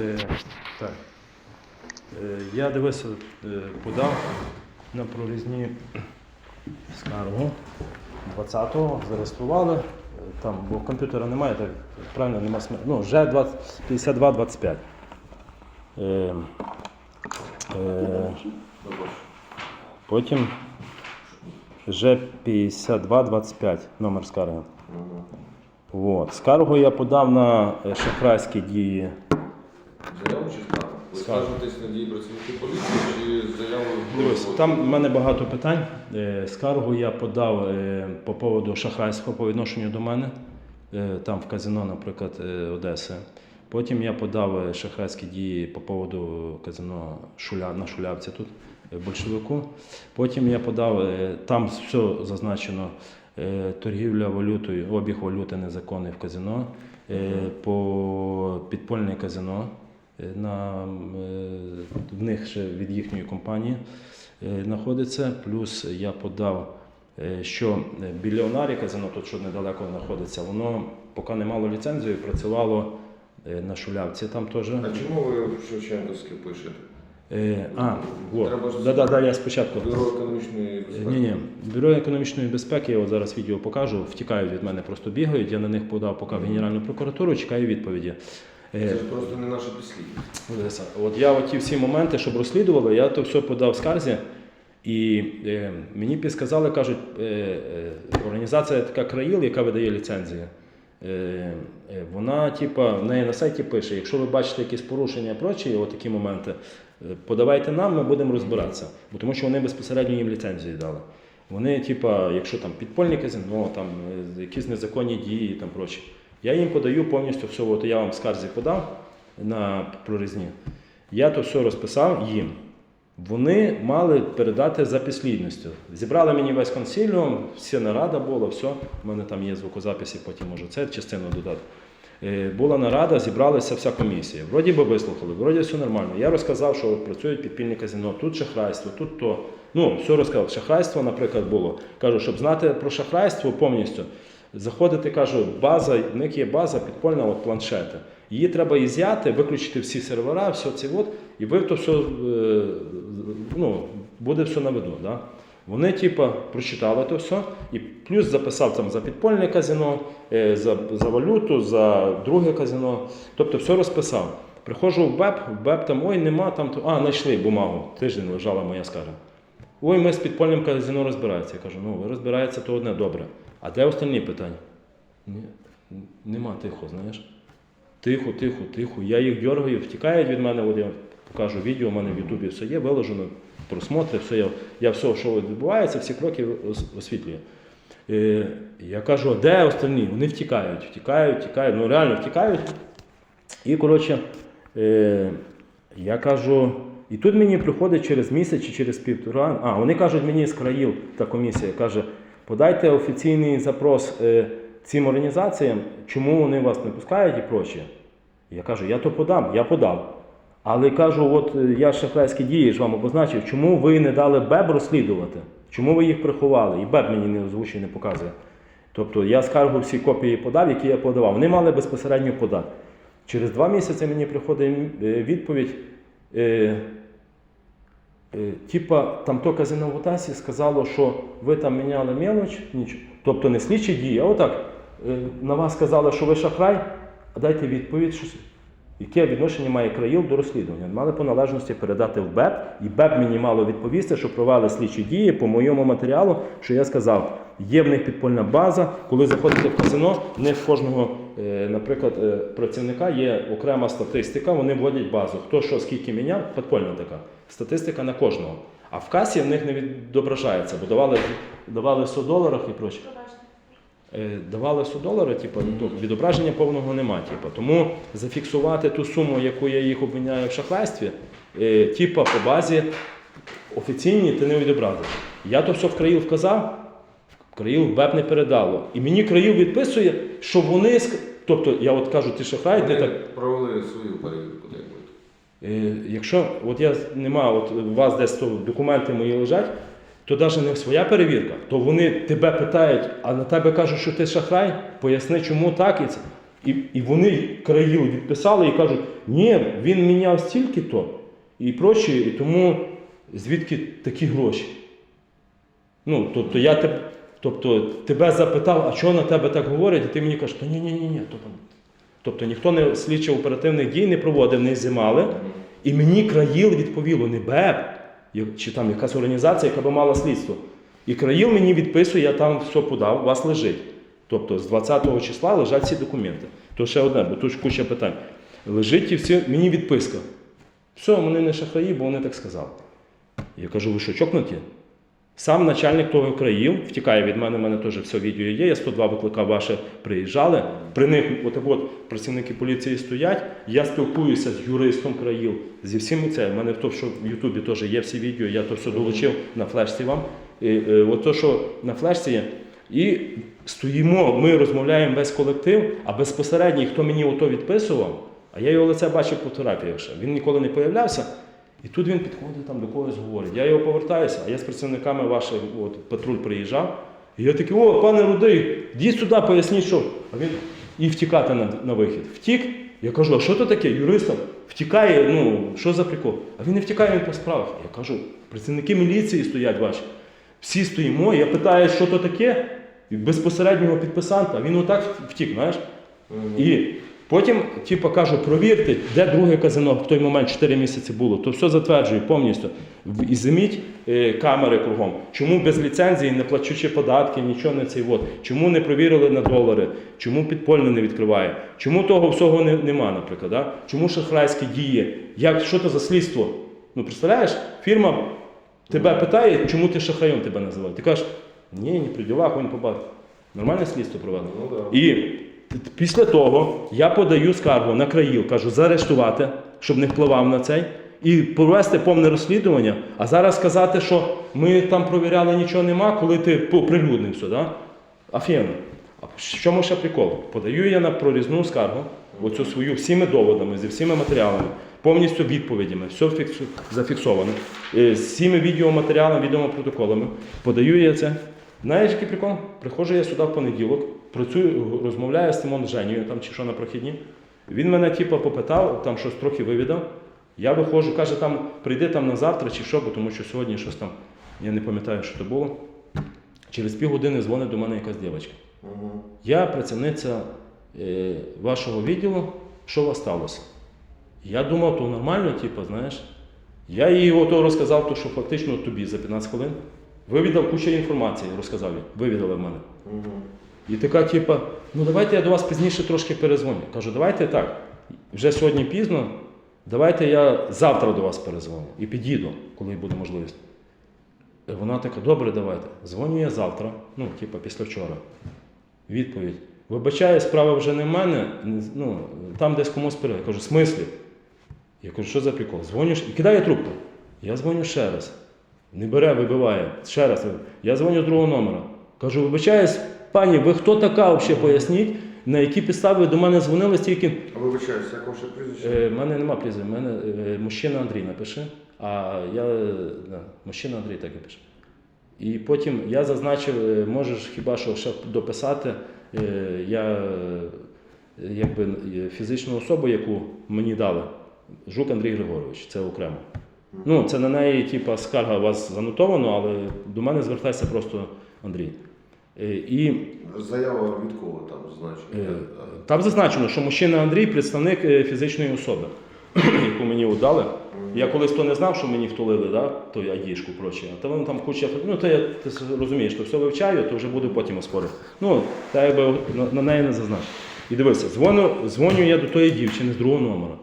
Е, так. Е, я дивився, е, подав на прорізні скаргу 20-го, зареєстрували. Там, бо комп'ютера немає, так правильно нема см... Ну, вже 20, 52-25. Е, е, потім вже 52-25 номер скарги. От. Скаргу я подав на шахрайські дії. Заяву чи скаргу? Ви Скаргу. скажетесь на дії працівників поліції чи заяву? Дивись, там в мене багато питань. Е, Скаргу я подав е, по поводу шахрайства по відношенню до мене, е, там в казино, наприклад, е, Одеси. Потім я подав е, шахрайські дії по поводу казино Шуля, на Шулявці тут, е, большевику. Потім я подав, е, там все зазначено, е, торгівля валютою, обіг валюти незаконний в казино, е, по підпольне казино. Е, На, е, в них ще від їхньої компанії е, знаходиться. Плюс я подав, що біля Онарі казино, тут що недалеко знаходиться, воно поки не мало ліцензію, працювало на Шулявці там теж. А чому ви Шевченківське пишете? Е, А, Треба ж- от. Да, да, да, я спочатку. Бюро економічної безпеки? Ні, ні. Бюро економічної безпеки, я от зараз відео покажу, втікають від мене, просто бігають. Я на них подав поки в Генеральну прокуратуру, чекаю відповіді. Е, Це ж просто не наше підслідність. Олеся, От я ті всі моменти, щоб розслідували, я то все подав в скарзі. І е, мені підсказали, кажуть, е, е, організація така країл, яка видає ліцензії. Е, е, вона, типа, в неї на сайті пише: якщо ви бачите якісь порушення прочі, от такі моменти, е, подавайте нам, ми будемо розбиратися. Бо тому що вони безпосередньо їм ліцензії дали. Вони, типа, якщо там підпольні казино, там е, якісь незаконні дії і там прочі. Я їм подаю повністю все, от я вам скарзі подав на прорізні. Я то все розписав їм. Вони мали передати за підслідністю. Зібрали мені весь консиліум, всі нарада була, все. У мене там є звукозаписи, потім можу це частину додати. Е, Була нарада, зібралася вся комісія. Вроді би вислухали, вроді все нормально. Я розказав, що працюють підпільні казино, тут шахрайство, тут то. Ну, все розказав. Шахрайство, наприклад, було. Кажу, щоб знати про шахрайство повністю. Заходити, кажу, база, в них є база підпольна от планшети. Її треба ізяти, виключити всі сервера, все це от, і ви то все, е, ну, буде все на виду. Да? Вони, типа, прочитали то все, і плюс записав там за підпольне казино, е, за, за валюту, за друге казино. Тобто все розписав. Приходжу в БЕП, в БЕП там, ой, нема там, а, знайшли бумагу, тиждень лежала моя скарга. Ой, ми з підпольним казино розбираємося. Я кажу, ну ви розбираєтеся, то одне добре. А де остальні питання? Ні, нема тихо, знаєш. Тихо, тихо, тихо. Я їх дергаю, втікають від мене. От я покажу відео, у мене в Ютубі все є, виложено, просмотри, все я, я все, що відбувається, всі кроки ос- освітлюю. Е, я кажу, а де остальні? Вони втікають, втікають, втікають, ну реально втікають. І коротше, е, я кажу, і тут мені приходить через місяць чи через півтора. А, вони кажуть мені з країл, та комісія каже, подайте офіційний запрос е, цим організаціям, чому вони вас не пускають і прочее. Я кажу, я то подам, я подав. Але кажу, от е, я шахрайські дії ж вам обозначив, чому ви не дали БЕБ розслідувати? Чому ви їх приховали? І БЕБ мені не озвучує, не показує. Тобто я скаргу всі копії подав, які я подавав. Вони мали безпосередньо подати. Через два місяці мені приходить е, відповідь. Е, Типа, там то казино в Одесі сказало, що ви там міняли мелоч, нічого. Тобто не слідчі дії, а отак. е, На вас сказали, що ви шахрай, а дайте відповідь, що, яке відношення має країл до розслідування. Мали по належності передати в БЕП, і БЕП мені мало відповісти, що провели слідчі дії по моєму матеріалу, що я сказав, є в них підпольна база. Коли заходите в казино, в них в кожного, е, наприклад, е, працівника є окрема статистика, вони вводять базу. Хто що скільки міняв, підпольна така. Статистика на кожного. А в касі в них не відображається, бо давали, давали 100 доларах і проче. Е, Давали 100 доларів, типу, ну, відображення повного нема. Типу. Тому зафіксувати ту суму, яку я їх обвиняю в шахрайстві, е, типу, по базі офіційній ти не відобразиш. Я то все в країл вказав, в країл БЕП не передало. І мені країл відписує, що вони. Тобто, я от кажу, ти шахрай, ти так. провели свою перевірку. Е, Якщо от я нема, от у вас десь то документи мої лежать, то навіть не своя перевірка, то вони тебе питають, а на тебе кажуть, що ти шахрай, поясни, чому так і це. І, і вони країл відписали і кажуть, ні, він міняв стільки-то і прочі, і тому звідки такі гроші? Ну, тобто я тебе, тобто, тебе запитав, а чого на тебе так говорять, і ти мені кажеш, та ні, ні, ні, ні. Тобто ніхто не слідчо оперативних дій не проводив, не знімали. І мені країл відповіло, не БЕП, чи там якась організація, яка би мала слідство. І країл мені відписує, я там все подав, у вас лежить. Тобто з 20-го числа лежать ці документи. То ще одне, бо тут куча питань. Лежить і всі, мені відписка. Все, вони не шахраї, бо вони так сказали. Я кажу, ви що, чокнуті? Сам начальник того країв втікає від мене, в мене теж все відео є. Я 102 викликав ваше, приїжджали. При них от, от працівники поліції стоять. Я спілкуюся з юристом країв, зі всіми це. У мене то, що в Ютубі теж є всі відео, я то все долучив на флешці вам. І, е, от то, що на флешці є. І стоїмо, ми розмовляємо весь колектив, а безпосередньо, хто мені ото відписував, а я його лице бачив по терапії ще. Він ніколи не появлявся. І тут він підходить там до когось говорить. Я його повертаюся, а я з працівниками ваших, от патруль приїжджав. І я такий, о, пане Рудий, йдіть сюди, поясніть, що. А він і втікати на, на вихід. Втік. Я кажу, а що то таке? Юристом втікає, ну, що за прикол? А він не втікає, він по справах. Я кажу, працівники міліції стоять ваші. Всі стоїмо, я питаю, що то таке, і безпосереднього підписанта, він отак втік, знаєш. І потім, типу, кажу, провірте, де друге казино в той момент 4 місяці було. То все затверджую повністю. І заміть е, камери кругом. Чому без ліцензії, не плачучи податки, нічого не цей вот. Чому не провірили на долари? Чому підпольно не відкриває? Чому того всього не, нема, наприклад? Да? Чому шахрайські дії? Як, що це за слідство? Ну, представляєш, фірма тебе питає, чому ти шахраєм тебе називають. Ти кажеш, ні, ні, при ділах, він побачив. Нормальне слідство проведено. Ну, да. І після того я подаю скаргу на країл, кажу, заарештувати, щоб не впливав на цей, і провести повне розслідування. А зараз сказати, що ми там провіряли, нічого нема, коли ти оприлюднив все, да? Афіно. А в чому ще прикол? Подаю я на прорізну скаргу, оцю свою всіми доводами, зі всіма матеріалами, повністю відповідями, все зафіксовано, е, з всіми відеоматеріалами, відеопротоколами. Подаю я це. Знаєш, який прикол? Приходжу я сюди в понеділок, працюю, розмовляю з Тимон Женією, там чи що на прохідні. Він мене типу, попитав, там щось трохи вивідав. Я виходжу, каже, там прийди там на завтра чи що, бо тому що сьогодні щось там, я не пам'ятаю, що це було. Через півгодини дзвонить до мене якась дівчинка. Мгм. Я працівниця е, вашого відділу, що у вас сталося? Я думав, то нормально, типу, знаєш. Я їй ото розказав, то, що фактично тобі за 15 хвилин. Вивідав кучу інформації, розказав їй, вивідали в мене. І така, типа, ну давайте я до вас пізніше трошки перезвоню. Кажу, давайте так. Вже сьогодні пізно, давайте я завтра до вас перезвоню і підійду, коли буде можливість. Вона така, добре, давайте. Дзвоню я завтра, ну, типа після вчора. Відповідь. Вибачаю, справа вже не в мене, ну, там десь комусь пере. Я кажу, в смислі? Я кажу, що за прикол? Дзвоню і кидає трубку. Я дзвоню ще раз. Не бере, вибиває. Ще раз. Я дзвоню з другого номера. Кажу, вибачаюсь, пані, ви хто така взагалі поясніть, на які підстави до мене дзвонили стільки. А Вибачаюсь, як ваше прізвище? Е, в мене нема прізвища, в мене е, мужчина Андрій напише, а я е, да, мужчина Андрій так і пише. І потім я зазначив, е, можеш хіба що ще дописати, е, я е, якби е, фізичну особу, яку мені дали, Жук Андрій Григорович, це окремо. Ну, це на неї, типа, скарга у вас занотовано, але до мене звертайся просто Андрій. Е, І Заява від кого там? Е, Там зазначено, що мужчина Андрій представник е, фізичної особи, яку мені удали. Я колись то не знав, що мені втулили, да, той айдішку прочі. А то воно там куча. Ну, то я ти с- розумієш, то все вивчаю, то вже буду потім спорити. Ну, та якби на, на неї не зазначив. І дивися, дзвоню, дзвоню я до тої дівчини з другого номера.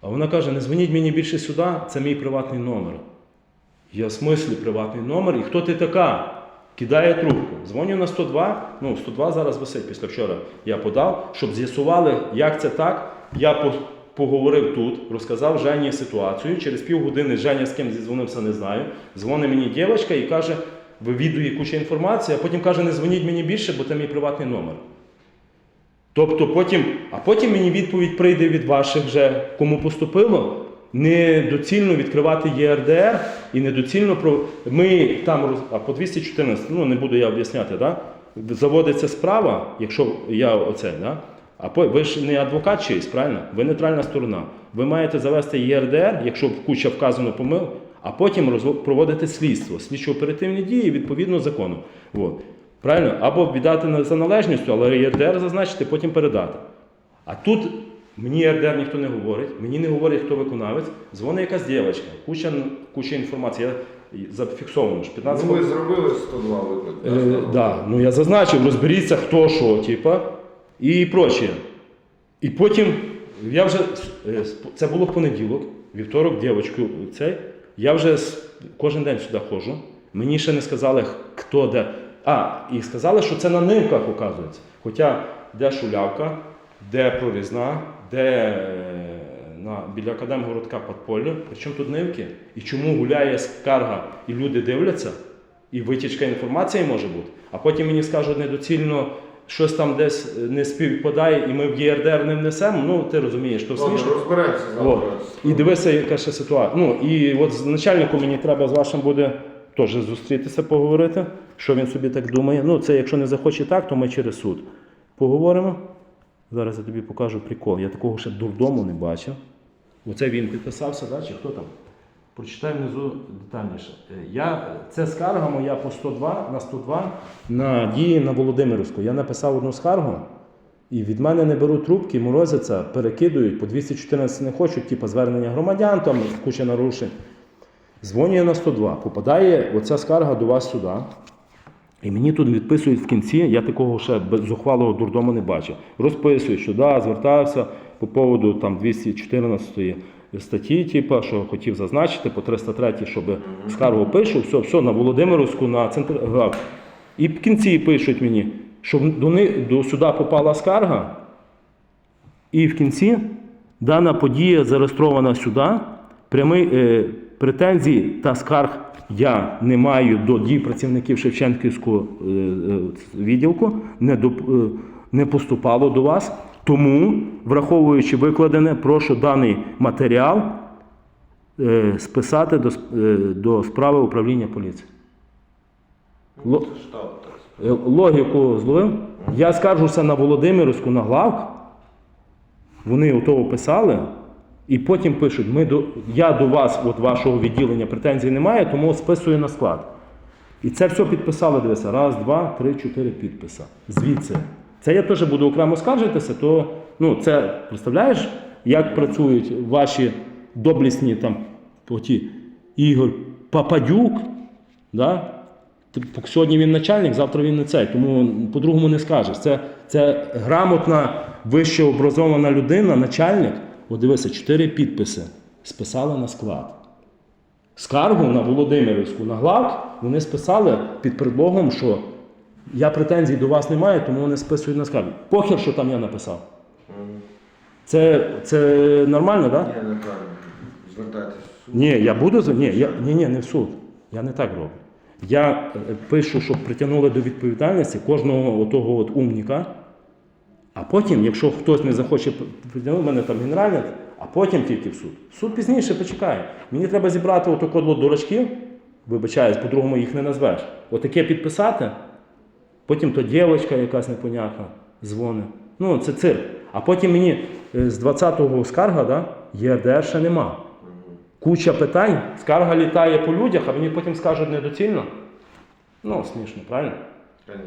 А вона каже: не дзвоніть мені більше сюди, це мій приватний номер. Я в смислі приватний номер, і хто ти така? Кидає трубку. Дзвоню на 102. Ну, 102 зараз висить після вчора. Я подав, щоб з'ясували, як це так. Я поговорив тут, розказав Жені ситуацію. Через півгодини Женя з ким зізвонився, не знаю. Дзвонить мені дівчинка і каже, вивідує кучу інформації, а потім каже, не дзвоніть мені більше, бо це мій приватний номер. Тобто потім, а потім мені відповідь прийде від ваших вже, кому поступило, недоцільно відкривати ЄРДР і недоцільно про. Ми там роз- а по 214, ну не буду я об'ясняти, да? заводиться справа, якщо я оце, да? А по- ви ж не адвокат чийсь, правильно? Ви нейтральна сторона. Ви маєте завести ЄРДР, якщо куча вказано помил, а потім розво- проводити слідство, слідчо-оперативні дії відповідно закону. От. Правильно? Або віддати за належністю, але ЄРДР зазначити, потім передати. А тут мені ЄРДР ніхто не говорить, мені не говорить, хто виконавець. Дзвонить якась дівчинка, куча, куча інформації. Я зафіксовано ж 15 Ну, ви зробили 102 виклик. да, Е, да, ну я зазначив, розберіться, хто що, типа, і прочее. І потім я вже е, це було в понеділок, вівторок, дівчинку, цей. Я вже кожен день сюди ходжу. Мені ще не сказали, хто де. А, і сказали, що це на нимках оказується. Хоча де шулявка, де прорізна, де е, на, біля Академгородка подполля. Причому тут нивки? І чому гуляє скарга, і люди дивляться, і витічка інформації може бути. А потім мені скажуть недоцільно, щось там десь е, не співпадає, і ми в ЄРДР не внесемо. Ну, ти розумієш, то смішно. розберемося завтра. І дивися, яка ще ситуація. Ну і от з начальником мені треба з вашим буде теж зустрітися, поговорити, що він собі так думає. Ну, це якщо не захоче так, то ми через суд поговоримо. Зараз я тобі покажу прикол. Я такого ще дурдому не бачив. Оце він підписався, да? чи хто там? Прочитай внизу детальніше. Е, Я, це скарга моя по 102 на 102 на дії на Володимирівську. Я написав одну скаргу, і від мене не беруть трубки, морозяться, перекидують, по 214 не хочуть, типу звернення громадян, там куча нарушень. Дзвонює на 102, попадає оця скарга до вас сюди. І мені тут відписують в кінці, я такого ще зухвалого дурдому не бачив. Розписують, що да, звертався по поводу там 214 статті, типу, що хотів зазначити, по 303, щоб скаргу пишу, все, все, на Володимирівську, на центр. І в кінці пишуть мені, що до, до сюди попала скарга, і в кінці дана подія зареєстрована сюди. Прямий е, претензій та скарг я не маю до дій працівників Шевченківського е, е, відділку, не, до, е, не поступало до вас. Тому, враховуючи викладене, прошу даний матеріал списати до, до справи управління поліції. Е, Логіку зловив. Я скаржуся на Володимирівську на главк. Вони ото писали, і потім пишуть: ми до, я до вас, от вашого відділення, претензій немає, тому списую на склад. І це все підписали, дивися, раз, два, три, чотири підписа. Звідси. Це я теж буду окремо скаржитися, то ну, це представляєш, як працюють ваші доблісні там оті Ігор Пападюк, да? Сьогодні він начальник, завтра він не цей, тому по-другому не скажеш. Це, це грамотна, вище образована людина, начальник. От дивися, чотири підписи списали на склад. Скаргу на Володимирівську на главк вони списали під предлогом, що я претензій до вас не маю, тому вони списують на скаргу. Похер, що там я написав. Це, це нормально, так? Да? Ні, неправильно. Звертайтесь в суд. Ні, я буду за- ні, я, ні, ні, не в суд. Я не так роблю. Я е, пишу, щоб притягнули до відповідальності кожного отого от умніка. А потім, якщо хтось не захоче притягнути, в мене там генеральний, а потім тільки в суд. Суд пізніше почекає. Мені треба зібрати отако от дурачків, вибачаюсь, по-другому їх не назвеш. Отаке підписати, потім то дівчинка якась непонятна дзвонить. Ну, це цирк. А потім мені е, з 20-го скарга, да, ЄРДР ще нема. Куча питань, скарга літає по людях, а мені потім скажуть недоцільно. Ну, смішно, правильно?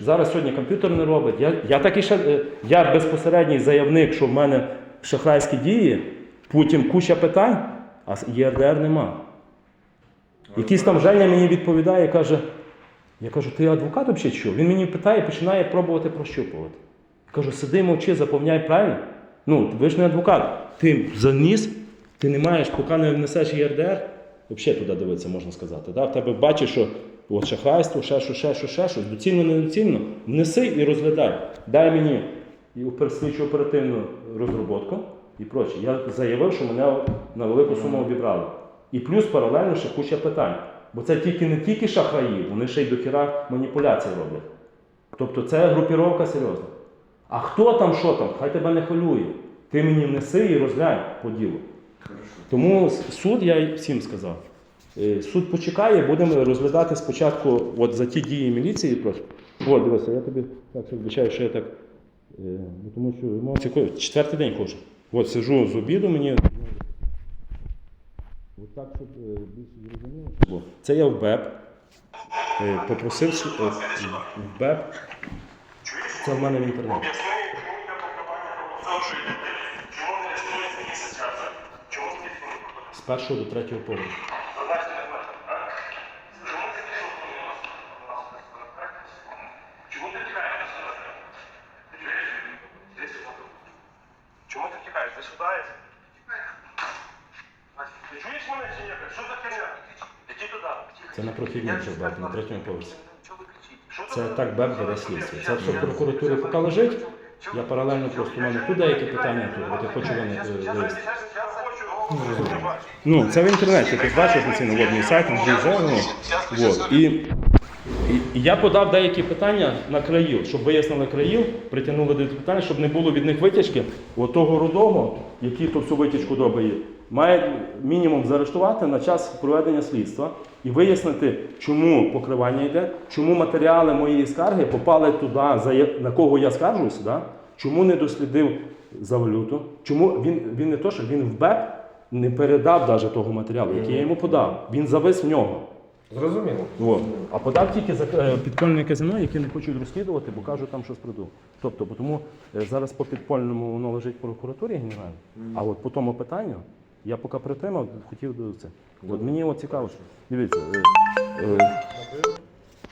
Зараз сьогодні комп'ютер не робить. Я, я такий ще, е, я безпосередній заявник, що в мене шахрайські дії, потім куча питань, а ЄРДР нема. Якийсь там Женя мені відповідає, каже, я кажу, ти адвокат взагалі що? Він мені питає, починає пробувати прощупувати. Я кажу, сиди, мовчи, заповняй правильно. Ну, ви ж не адвокат. Ти заніс, ти не маєш, поки не внесеш ЄРДР, взагалі туди дивитися, можна сказати. Да? В тебе бачиш, що от шахрайство, ще що, ще що, ще щось, доцільно, недоцільно, внеси і розглядай. Дай мені і переслідчу оперативну розробку і проче. Я заявив, що мене на велику суму обібрали. І плюс паралельно ще куча питань. Бо це тільки не тільки шахраї, вони ще й до хіра маніпуляції роблять. Тобто це групіровка серйозна. А хто там, що там, хай тебе не хвилює. Ти мені внеси і розглянь по ділу. Тому суд я всім сказав. Е, Суд почекає, будемо розглядати спочатку от за ті дії міліції. Просто. От, дивися, я тобі так вибачаю, що я так Е, ну, тому що емоції ко- четвертий день ходжу. От сижу з обіду мені. От так, щоб е, більш зрозуміло. Це я в БЕП. Попросив в БЕП. Це в мене в інтернеті. З першого до третього поверху. Задача не знаю, а? Чому ти пішов? Чому ти тікаєш? Іди сюди. Чому ти тікаєш? Ти сюди? Ти чуєш мене чи ні? Що за херня? Іди туди. Це на прохідні вже БЕП, на третьому поверсі. Це так БЕП веде слідство. Це все в прокуратурі поки лежить. Я паралельно просто у мене тут деякі питання, тут от я хочу вони е, вивести. Ну, це в інтернеті, ти бачиш офіційно водний сайт, вже ну, вот. І, і, і я подав деякі питання на країл, щоб вияснили країл, притягнули до питання, щоб не було від них витяжки. От того рудого, який ту всю витяжку робить, має мінімум заарештувати на час проведення слідства і вияснити, чому покривання йде, чому матеріали моєї скарги попали туди, на кого я скаржуюся, да? чому не дослідив за валюту, чому він, він не то, що він в БЕП не передав навіть того матеріалу, який я йому подав. Він завис в нього. Зрозуміло. От. А подав тільки за е, підпольне казино, яке не хочуть розслідувати, бо кажуть, там щось придумав. Тобто, тому е, зараз по підпольному воно лежить в прокуратурі генеральній, а от по тому питанню я поки притримав, хотів до це. От мені от цікаво, що- дивіться. Е,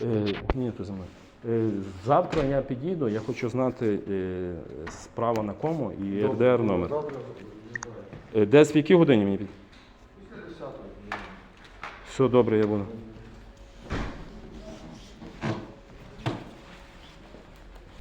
е, е, ні, то за мною. Е, завтра я підійду, я хочу знати е, справа на кому і РДР номер. Е, Десь в якій годині мені підійти? Все добре, я буду.